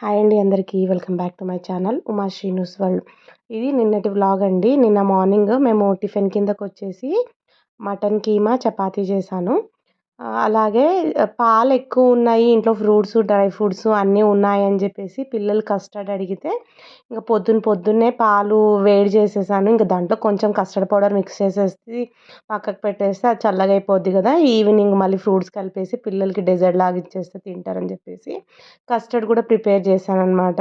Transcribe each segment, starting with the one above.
Hi అండి అందరికీ. Welcome back to my channel Uma Srinu's world. ఇది నిన్నటి వ్లాగ్ అండి. నిన్న మార్నింగ్ మేము టిఫిన్ కిందకు వచ్చేసి మటన్ కీమా చపాతీ చేశాను. అలాగే పాలు ఎక్కువ ఉన్నాయి ఇంట్లో ఫ్రూట్స్ డ్రై ఫ్రూట్స్ అన్నీ ఉన్నాయని చెప్పేసి పిల్లలు కస్టర్డ్ అడిగితే ఇంకా పొద్దున్న పొద్దున్నే పాలు వేడి చేసేసాను ఇంకా దాంట్లో కొంచెం కస్టర్డ్ పౌడర్ మిక్స్ చేసేసి పక్కకు పెట్టేస్తే అది చల్లగా అయిపోద్ది కదా ఈవినింగ్ మళ్ళీ ఫ్రూట్స్ కలిపేసి పిల్లలకి డెజర్ట్ లాగా ఇచ్చేస్తే తింటారని చెప్పేసి కస్టర్డ్ కూడా ప్రిపేర్ చేశాను అనమాట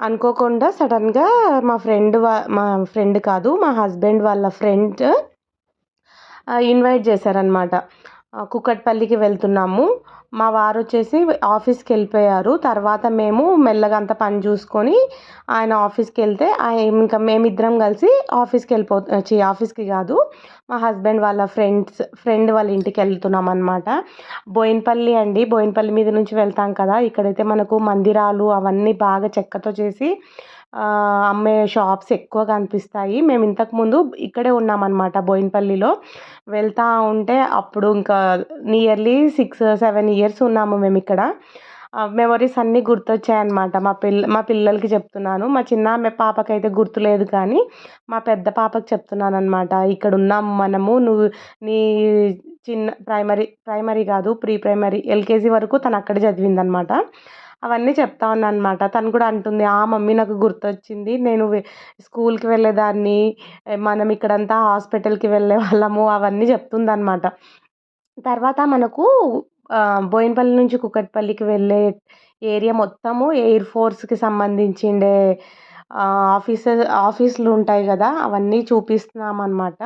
అనుకోకుండా సడన్గా మా ఫ్రెండ్ వా మా ఫ్రెండ్ కాదు మా హస్బెండ్ వాళ్ళ ఫ్రెండ్ ఇన్వైట్ చేశారనమాట కుక్కట్పల్లికి వెళ్తున్నాము. మా వారు వచ్చేసి ఆఫీస్కి వెళ్ళిపోయారు తర్వాత మేము మెల్లగా అంత పని చూసుకొని ఆయన ఆఫీస్కి వెళ్తే ఇంకా మేమిద్దరం కలిసి ఆఫీస్కి వెళ్ళిపో చి ఆఫీస్కి కాదు మా హస్బెండ్ వాళ్ళ ఫ్రెండ్స్ ఫ్రెండ్ వాళ్ళ ఇంటికి వెళ్తున్నాం అనమాట బోయిన్పల్లి అండి. బోయినపల్లి మీద నుంచి వెళ్తాం కదా. ఇక్కడైతే మనకు మందిరాలు అవన్నీ బాగా చెక్కతో చేసి అమ్మే షాప్స్ ఎక్కువ కనిపిస్తాయి. మేము ఇంతకుముందు ఇక్కడే ఉన్నామన్నమాట బోయినపల్లిలో. వెళ్తూ ఉంటే అప్పుడు ఇంకా నియర్లీ సిక్స్ సెవెన్ ఇయర్స్ ఉన్నాము మేము ఇక్కడ. మెమరీస్ అన్నీ గుర్తొచ్చాయన్నమాట. మా పిల్ల మా పిల్లలకి చెప్తున్నాను. మా చిన్న పాపకైతే గుర్తులేదు కానీ మా పెద్ద పాపకి చెప్తున్నాను అనమాట ఇక్కడ ఉన్నాం మనము. నువ్వు నీ చిన్న ప్రైమరీ ప్రైమరీ కాదు ప్రీ ప్రైమరీ ఎల్కేజీ వరకు తను అక్కడే చదివిందనమాట అవన్నీ చెప్తా ఉన్నాను అనమాట తను కూడా అంటుంది ఆ మమ్మీ నాకు గుర్తొచ్చింది. నేను స్కూల్కి వెళ్ళేదాన్ని మనం ఇక్కడంతా హాస్పిటల్కి వెళ్ళే వాళ్ళము అవన్నీ చెప్తుందనమాట. తర్వాత మనకు బోయినపల్లి నుంచి కుకట్పల్లికి వెళ్ళే ఏరియా మొత్తము ఎయిర్ ఫోర్స్కి సంబంధించిండే ఆఫీసెస్ ఆఫీసులు ఉంటాయి కదా అవన్నీ చూపిస్తున్నాం అనమాట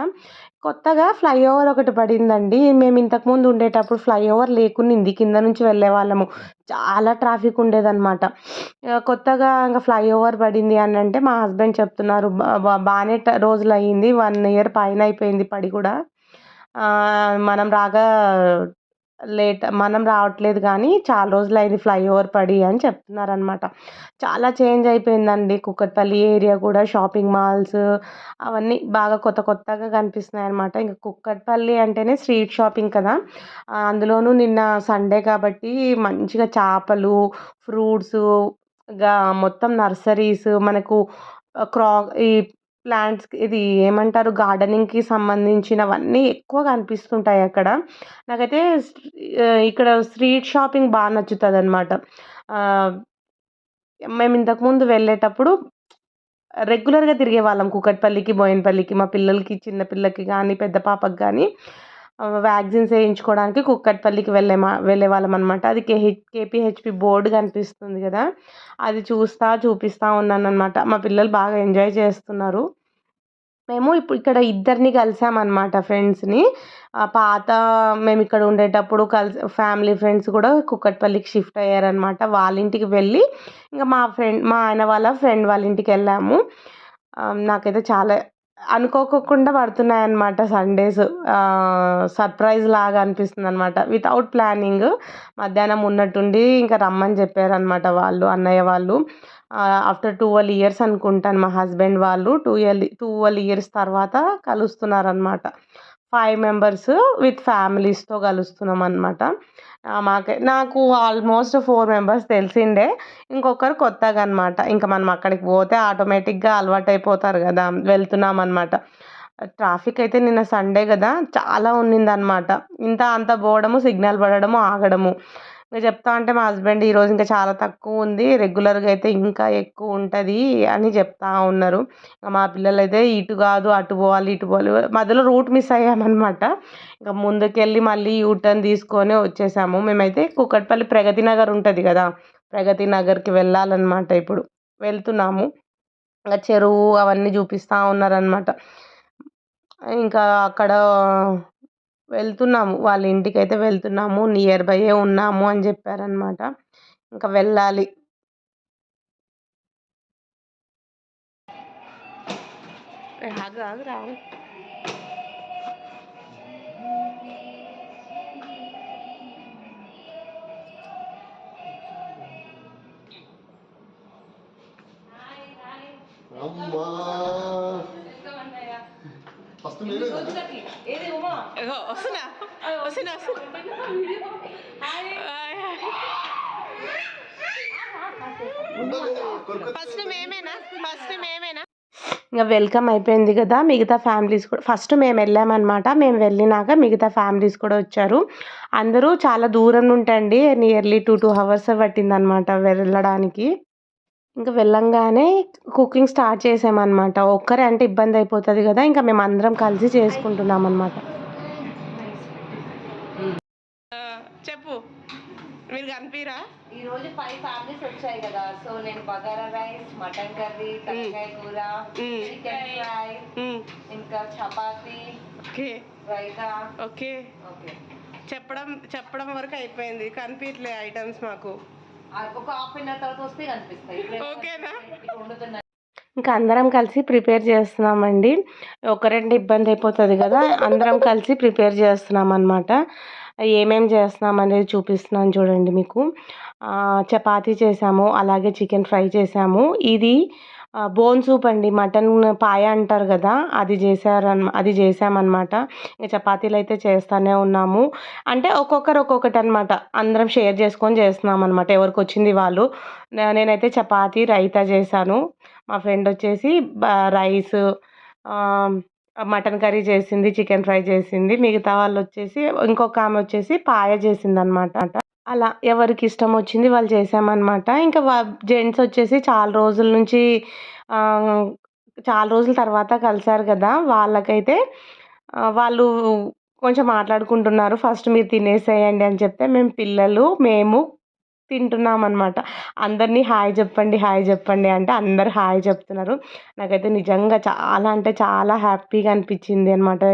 కొత్తగా ఫ్లైఓవర్ ఒకటి పడిందండి. మేము ఇంతకుముందు ఉండేటప్పుడు ఫ్లైఓవర్ లేకునింది కింద నుంచి వెళ్ళే వాళ్ళము. చాలా ట్రాఫిక్ ఉండేదన్నమాట. కొత్తగా ఇంకా ఫ్లైఓవర్ పడింది అని అంటే మా హస్బెండ్ చెప్తున్నారు బాగానే రోజులు అయ్యింది వన్ ఇయర్ పైన అయిపోయింది పడి కూడా. మనం రాగా లేట్ మనం రావట్లేదు కానీ చాలా రోజులు అయింది ఫ్లైఓవర్ పడి అని చెప్తున్నారనమాట. చాలా చేంజ్ అయిపోయిందండి. కుక్కట్పల్లి ఏరియా కూడా షాపింగ్ మాల్స్ అవన్నీ బాగా కొత్త కొత్తగా కనిపిస్తున్నాయి అనమాట ఇంకా కుక్కట్పల్లి అంటేనే స్ట్రీట్ షాపింగ్ కదా. అందులోనూ నిన్న సండే కాబట్టి మంచిగా చేపలు ఫ్రూట్స్ మొత్తం నర్సరీస్ మనకు క్రా ఈ ప్లాంట్స్ ఇది ఏమంటారు? గార్డెనింగ్కి సంబంధించినవన్నీ ఎక్కువ కనిపిస్తుంటాయి అక్కడ. నాకైతే ఇక్కడ స్ట్రీట్ షాపింగ్ బాగా నచ్చుతుంది అనమాట మేము ఇంతకుముందు వెళ్ళేటప్పుడు రెగ్యులర్గా తిరిగే వాళ్ళం. కూకట్పల్లికి బోయినపల్లికి మా పిల్లలకి చిన్న పిల్లకి కానీ పెద్ద పాపకి కానీ వ్యాక్సిన్స్ వేయించుకోవడానికి కుక్కట్పల్లికి వెళ్ళే వెళ్ళే వాళ్ళం అనమాట అది కేహెచ్ కేపీహెచ్పి బోర్డు కనిపిస్తుంది కదా. అది చూస్తా చూపిస్తూ ఉన్నాను అనమాట మా పిల్లలు బాగా ఎంజాయ్ చేస్తున్నారు. మేము ఇప్పుడు ఇక్కడ ఇద్దరిని కలిసామన్నమాట ఫ్రెండ్స్ని. పాత మేము ఇక్కడ ఉండేటప్పుడు కలిసి ఫ్యామిలీ ఫ్రెండ్స్ కూడా కుక్కట్పల్లికి షిఫ్ట్ అయ్యారనమాట వాళ్ళ ఇంటికి వెళ్ళి ఇంకా మా ఫ్రెండ్ మా ఆయన వాళ్ళ ఫ్రెండ్ వాళ్ళ ఇంటికి వెళ్ళాము. నాకైతే చాలా అనుకోకుండా పడుతున్నాయి అన్నమాట సండేస్ సర్ప్రైజ్ లాగా అనిపిస్తుంది అనమాట వితౌట్ ప్లానింగ్ మధ్యాహ్నం ఉన్నట్టుండి ఇంకా రమ్మని చెప్పారనమాట వాళ్ళు అన్నయ్య వాళ్ళు. ఆఫ్టర్ ట్వెల్వ్ ఇయర్స్ అనుకుంటాను మా హస్బెండ్ వాళ్ళు. ట్వెల్వ్ ట్వెల్వ్ ఇయర్స్ తర్వాత కలుస్తున్నారనమాట ఫైవ్ మెంబర్స్ విత్ ఫ్యామిలీస్తో కలుస్తున్నాం అనమాట మాకే నాకు ఆల్మోస్ట్ ఫోర్ మెంబర్స్ తెలిసిండే ఇంకొకరు కొత్తగా అనమాట ఇంకా మనం అక్కడికి పోతే ఆటోమేటిక్గా అలవాటు అయిపోతారు కదా వెళ్తున్నాం అనమాట ట్రాఫిక్ అయితే నిన్న సండే కదా చాలా ఉన్నిందనమాట ఇంత అంత పోవడము సిగ్నల్ పడడము ఆగడము. ఇంకా చెప్తా ఉంటే మా హస్బెండ్ ఈరోజు ఇంకా చాలా తక్కువ ఉంది. రెగ్యులర్గా అయితే ఇంకా ఎక్కువ ఉంటుంది అని చెప్తా ఉన్నారు. మా పిల్లలు అయితే ఇటు కాదు అటు పోవాలి ఇటు పోవాలి. మధ్యలో రూట్ మిస్ అయ్యామన్నమాట. ఇంకా ముందుకెళ్ళి మళ్ళీ యూటర్న్ తీసుకొని వచ్చేసాము. మేమైతే కుక్కట్పల్లి ప్రగతి నగర్ ఉంటుంది కదా ప్రగతి నగర్కి వెళ్ళాలన్నమాట ఇప్పుడు. వెళ్తున్నాము. ఇంకా చెరువు అవన్నీ చూపిస్తూ ఉన్నారనమాట ఇంకా అక్కడ వెళ్తున్నాము. వాళ్ళ ఇంటికి అయితే వెళ్తున్నాము. నియర్ బైయే ఉన్నాము అని చెప్పారనమాట ఇంకా వెళ్ళాలి. ఆగు ఆగు రావు. అమ్మా. ఫస్ట్ కదా? ఏది ఉమా వస్తున్నా. వస్తున్నా ఫస్ట్ మేమేనా? ఫస్ట్ మేమేనా? ఇంకా వెల్కమ్ అయిపోయింది కదా మిగతా ఫ్యామిలీస్ కూడా. ఫస్ట్ మేము వెళ్ళామన్నమాట. మేము వెళ్ళినాక మిగతా ఫ్యామిలీస్ కూడా వచ్చారు. అందరూ చాలా దూరం నుంటండి నియర్లీ టూ టూ అవర్స్ పట్టిందనమాట వెళ్ళడానికి. ఇంకా వెళ్ళంగానే కుకింగ్ స్టార్ట్ చేసామన్నమాట. ఒక్కరే అంటే ఇబ్బంది అయిపోతుంది కదా ఇంకా మేము అందరం కలిసి చేసుకుంటున్నాం అనమాట చెప్పు. మీరు కనిపిరా? ఈ రోజు ఫైవ్ ఫ్యామిలీస్ వచ్చాయి కదా సో నేను బగారా రైస్ మటన్ కర్రీ తలకాయ కూర. చికెన్ ఫ్రై ఇంకా chapati okay. Raita. Okay. Okay. చెప్పడం చెప్పడం వరకు అయిపోయింది. కనిపించలే ఐటమ్స్ మాకు. ఒక హాఫ్ అన్ అవర్ తర్వాత వస్తే కనిపిస్తాయి. ఓకేనా? వండుతున్నా ఇంకా అందరం కలిసి ప్రిపేర్ చేస్తున్నామండి. ఒకరంటే ఇబ్బంది అయిపోతుంది కదా అందరం కలిసి ప్రిపేర్ చేస్తున్నాం అనమాట ఏమేం చేస్తున్నాం అనేది చూపిస్తున్నాను చూడండి మీకు. ఆ, చపాతీ చేసాము అలాగే చికెన్ ఫ్రై చేసాము. ఇది బోన్ సూప్ అండి మటన్ పాయ అంటారు కదా అది చేశారన్ అది చేసామన్నమాట ఇంకా చపాతీలు అయితే చేస్తూనే ఉన్నాము. అంటే ఒక్కొక్కరు ఒక్కొక్కటి అనమాట అందరం షేర్ చేసుకొని చేస్తున్నాం అనమాట ఎవరికి వచ్చింది వాళ్ళు. నేనైతే చపాతీ రైతా చేశాను. మా ఫ్రెండ్ వచ్చేసి రైస్ మటన్ కర్రీ చేసింది చికెన్ ఫ్రై చేసింది. మిగతా వాళ్ళు వచ్చేసి ఇంకొక ఆమె వచ్చేసి పాయ చేసింది అనమాట అలా ఎవరికి ఇష్టం వచ్చింది వాళ్ళు చేసామన్నమాట ఇంకా జెంట్స్ వచ్చేసి చాలా రోజుల నుంచి చాలా రోజుల తర్వాత కలిశారు కదా వాళ్ళకైతే వాళ్ళు కొంచెం మాట్లాడుకుంటున్నారు. ఫస్ట్ మీరు తినేసేయండి అని చెప్తే మేము పిల్లలు మేము తింటున్నాం అనమాట అందరినీ హాయ్ చెప్పండి హాయ్ చెప్పండి అంటే అందరు హాయ్ చెప్తున్నారు. నాకైతే నిజంగా చాలా అంటే చాలా హ్యాపీగా అనిపించింది అనమాట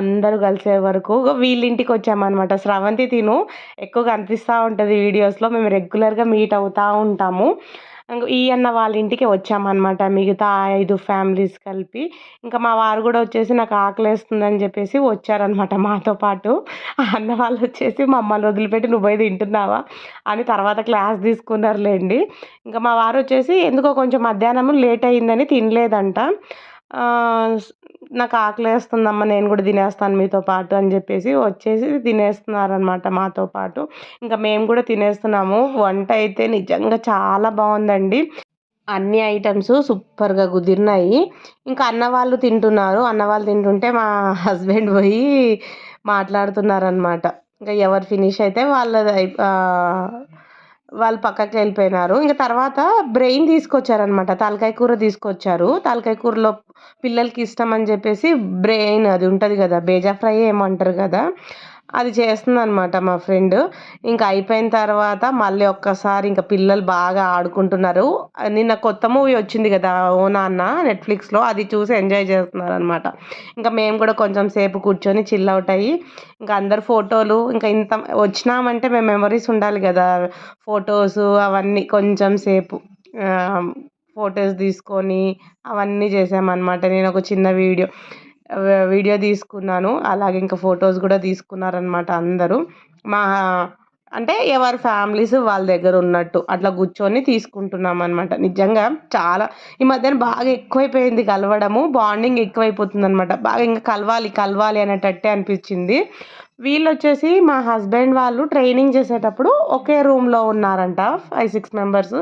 అందరూ కలిసే వరకు వీళ్ళ ఇంటికి వచ్చామన్నమాట. స్రవంతి తిను ఎక్కువ కనిపిస్తూ ఉంటుంది వీడియోస్లో. మేము రెగ్యులర్గా మీట్ అవుతూ ఉంటాము. ఈ అన్న వాళ్ళ ఇంటికి వచ్చామన్నమాట. మిగతా ఐదు ఫ్యామిలీస్ కలిపి. ఇంకా మా వారు కూడా వచ్చేసి నాకు ఆకలి వేస్తుందని చెప్పేసి వచ్చారనమాట మాతో పాటు. ఆ అన్న వాళ్ళు వచ్చేసి మమ్మల్ని వదిలిపెట్టి నువ్వు పోయి తింటున్నావా? అని తర్వాత క్లాస్ తీసుకున్నారులేండి. ఇంకా మా వారు వచ్చేసి ఎందుకో కొంచెం మధ్యాహ్నం లేట్ అయ్యిందని తినలేదంట. నాకు ఆకలి వేస్తుందమ్మా నేను కూడా తినేస్తాను మీతో పాటు అని చెప్పేసి వచ్చేసి తినేస్తున్నారనమాట మాతో పాటు. ఇంకా మేము కూడా తినేస్తున్నాము. వంట అయితే నిజంగా చాలా బాగుందండి. అన్ని ఐటమ్స్ సూపర్గా కుదిరినాయి. ఇంకా అన్న వాళ్ళు తింటున్నారు. అన్న వాళ్ళు తింటుంటే మా హస్బెండ్ పోయి మాట్లాడుతున్నారనమాట ఇంకా ఎవరు ఫినిష్ అయితే వాళ్ళది వాళ్ళు పక్కకి వెళ్ళిపోయినారు. ఇంకా తర్వాత బ్రెయిన్ తీసుకొచ్చారనమాట తలకాయ కూర తీసుకొచ్చారు. తలకాయ కూరలో పిల్లలకి ఇష్టం అని చెప్పేసి బ్రెయిన్ అది ఉంటుంది కదా బేజా ఫ్రై ఏమంటారు కదా. అది చేస్తుందనమాట మా ఫ్రెండ్. ఇంకా అయిపోయిన తర్వాత మళ్ళీ ఒక్కసారి ఇంకా పిల్లలు బాగా ఆడుకుంటున్నారు. నిన్న కొత్త మూవీ వచ్చింది కదా ఓ నాన్న నెట్ఫ్లిక్స్లో అది చూసి ఎంజాయ్ చేస్తున్నారు అనమాట ఇంకా మేము కూడా కొంచెం సేపు కూర్చొని చిల్ అవుట్ అయ్యి ఇంకా అందరు ఫోటోలు ఇంకా ఇంత వచ్చినామంటే మేము మెమరీస్ ఉండాలి కదా ఫొటోస్ అవన్నీ కొంచెం సేపు ఫొటోస్ తీసుకొని అవన్నీ చేసామన్నమాట. నేను ఒక చిన్న వీడియో. వీడియో తీసుకున్నాను. అలాగే ఇంకా ఫొటోస్ కూడా తీసుకున్నారనమాట అందరూ. మా అంటే ఎవరి ఫ్యామిలీస్ వాళ్ళ దగ్గర ఉన్నట్టు అట్లా కూర్చొని తీసుకుంటున్నాం అనమాట నిజంగా చాలా ఈ మధ్యన బాగా ఎక్కువైపోయింది కలవడము. బాండింగ్ ఎక్కువైపోతుంది అనమాట బాగా ఇంకా కలవాలి కలవాలి అనేటట్టే అనిపించింది. వీళ్ళు వచ్చేసి మా హస్బెండ్ వాళ్ళు ట్రైనింగ్ చేసేటప్పుడు ఒకే రూమ్లో ఉన్నారంట five six members.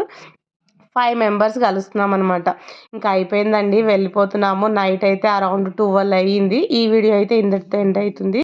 Five members కలుస్తున్నాం అనమాట ఇంకా అయిపోయిందండి వెళ్ళిపోతున్నాము. నైట్ అయితే అరౌండ్ ట్వెల్వ్ అయ్యింది. ఈ వీడియో అయితే ఇంతటితో ఎండ్ అవుతుంది.